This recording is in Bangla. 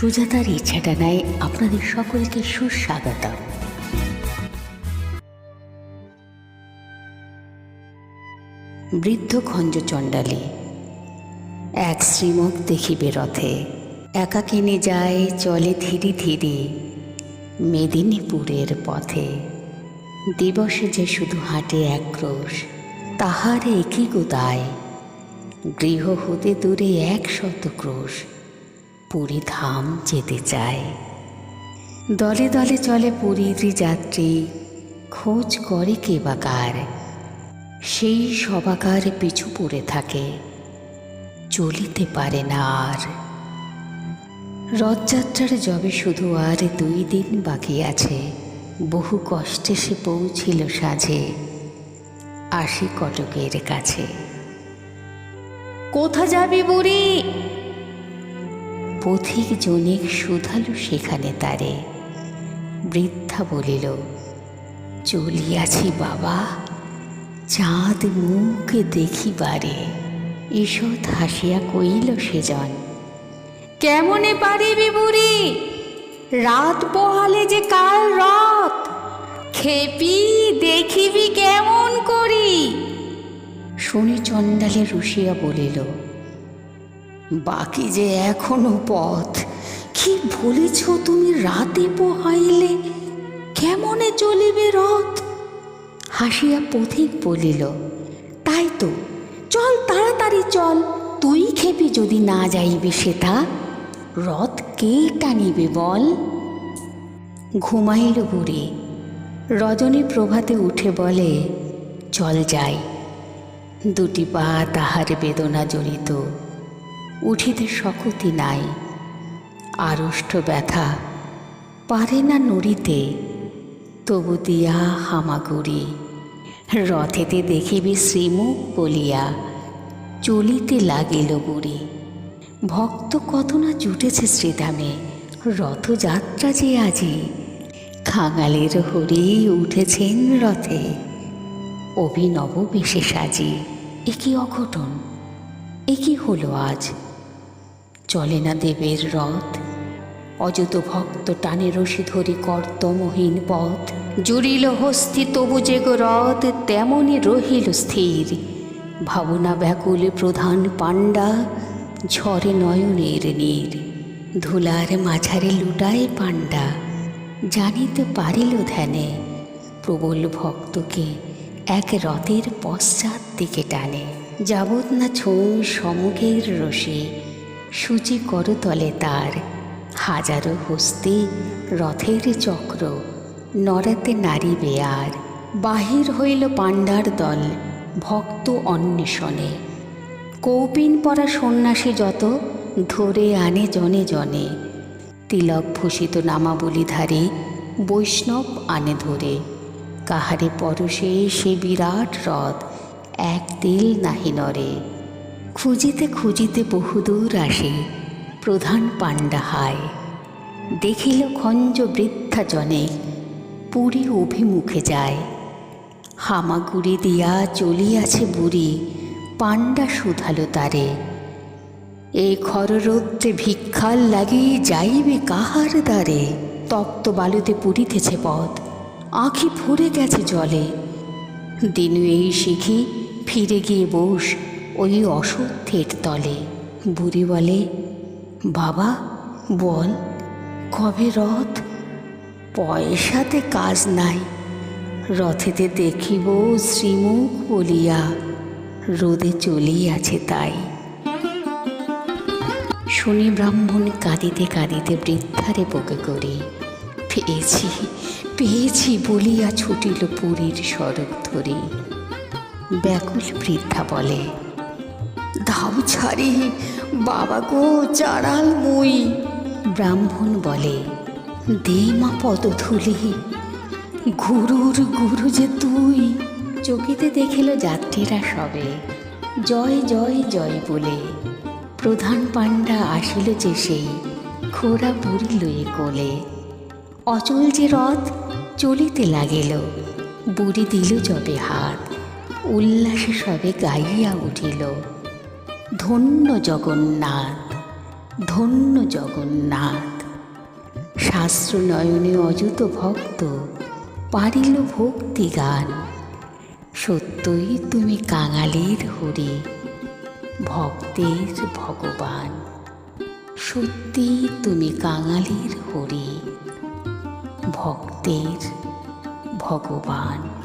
সুজাতার ইচ্ছাটা নেয় আপনাদের সকলকে সুস্বাগতম। বৃদ্ধ খঞ্জ চণ্ডালী এক শ্রীমুখ দেখিবে রথে, একা কিনে যায়, চলে ধীরে ধীরে মেদিনীপুরের পথে। দিবসে যে শুধু হাঁটে এক ক্রোশ, তাহার একই গোদায়, গৃহ হতে দূরে এক শত ক্রোশ। পুরী ধাম যেতে চায়। দলে দলে চলে পুরীর যাত্রী খোঁজ করে কে বা কার। সেই সবাকার পিছু পড়ে থাকে, চলিতে পারে না আর। রথযাত্রার যবে শুধু আর দুই দিন বাকি আছে, বহু কষ্টে সে পৌঁছিল সাজে আসি কটকের কাছে। কোথা যাবি বুড়ি? পথিক জনিক শুধালু সেখানে তারে। বৃদ্ধা বলিল, চলিয়াছি বাবা, চাঁদ মুখ দেখিবারে। ঈষৎ হাসিয়া কইল সেজন, কেমনে পারিবি বুড়ি? রাত পোহালে যে কাল রাত খেপি দেখিবি কেমন করি? শুনি চণ্ডালে রুশিয়া বলিল বাকি যে এখনও পথ, কি বলেছ তুমি রাতে পোহাইলে? কেমনে চলিবে রথ? হাসিয়া পথিক বলিল, তাই তো, চল তাড়াতাড়ি চল, তুই খেপি যদি না যাইবে সেটা রথ কে টানিবে বল? ঘুমাইল বুড়ি, রজনী প্রভাতে উঠে বলে, চল যাই। দুটি পা তাহার বেদনা জড়িত। উঠিতে শকতি নাই। আড়ষ্ট ব্যথা পারে না নড়িতে, তবু দিয়া হামাগুড়ি। রথেতে দেখিবি শ্রীমুখ বলিয়া চলিতে লাগিল বুড়ি। ভক্ত কত না জুটেছে শ্রীধামে, রথযাত্রা যে আজি। খাঙালের হরি উঠেছেন রথে, অভিনব বেশে সাজি এ কি অঘটন, এ কি হলো আজ? চলে না দেবের রথ। অযত ভক্ত টানে রশি ধরি কর্তমহীন পথ। জুড়িল হস্তি তবু যে রথ তেমনই রহিল স্থির। ভাবনা ব্যাকুল প্রধান পাণ্ডা, ঝরে নয়নের নীর। ধুলার মাঝারে লুটায় পাণ্ডা, জানিতে পারিল ধ্যানে। প্রবল ভক্তকে এক রথের পশ্চাৎ দিকে টানে। যাবৎ না ছৌ সমুখের রসে সূচি করতলে তার। হাজারো হস্তি রথের চক্র নড়াতে নারী বেয়ার। বাহির হইল পাণ্ডার দল ভক্ত অন্বেষণে। কৌপিন পরা সন্ন্যাসী যত, ধরে আনে জনে জনে। তিলক ভূষিত নামাবলিধারী বৈষ্ণব আনে ধরে। কাহারে পরশে সে বিরাট রথ, এক তিল নাহি নরে খুঁজিতে খুঁজিতে বহুদূর আসে, প্রধান পাণ্ডা হায়। দেখিল খঞ্জ বৃদ্ধা জনে, পুরী অভিমুখে যায়। হামাগুড়ি দিয়া চলিয়াছে বুড়ি, পাণ্ডা শুধালো তারে। এই খররৌদ্রে ভিক্ষার লাগি যাইবে কাহার দ্বারে? তপ্ত বালুতে পুরিতেছে পথ, আঁখি ভরে গেছে জলে। দিনু এই শিখি ফিরে গিয়ে বস ওই অসত্যের তলে। বুড়ি বলে, বাবা, বল, কবে রথ? পয়সাতে কাজ নাই। রথেতে দেখিব শ্রীমুখ বলিয়া, রোদে চলিয়াছে তাই। শুনি ব্রাহ্মণ কাঁদিতে কাঁদিতে বৃদ্ধারে বকে করি, পেয়েছি পেয়েছি বলিয়া ছুটিল পুরীর সড়ক ধরে। ব্যাকুল বৃদ্ধা বলে ধাও ছাড়ি। বাবা গো, চারাল মুই। ব্রাহ্মণ বলে, দে মা পদধূলি, গুরুর গুরু যে তুই। চকিতে দেখিল যাত্রীরা সবে। জয় জয় জয় বলে প্রধান পাণ্ডা আসিল যে সেই খোরা বুড়ি লয়ে কোলে। অচল যে রথ চলিতে লাগিল, বুড়ি দিল যবে হাত। উল্লাসে সবে গাইয়া উঠিল। ধন্য জগন্নাথ ধন্য জগন্নাথ। শাস্ত্র নয়নে অযুত ভক্ত পারিল ভক্তি গান সত্যই তুমি কাঙালির হরি, ভক্তের ভগবান। সত্যি তুমি কাঙালির হরি, ভক্তের ভগবান।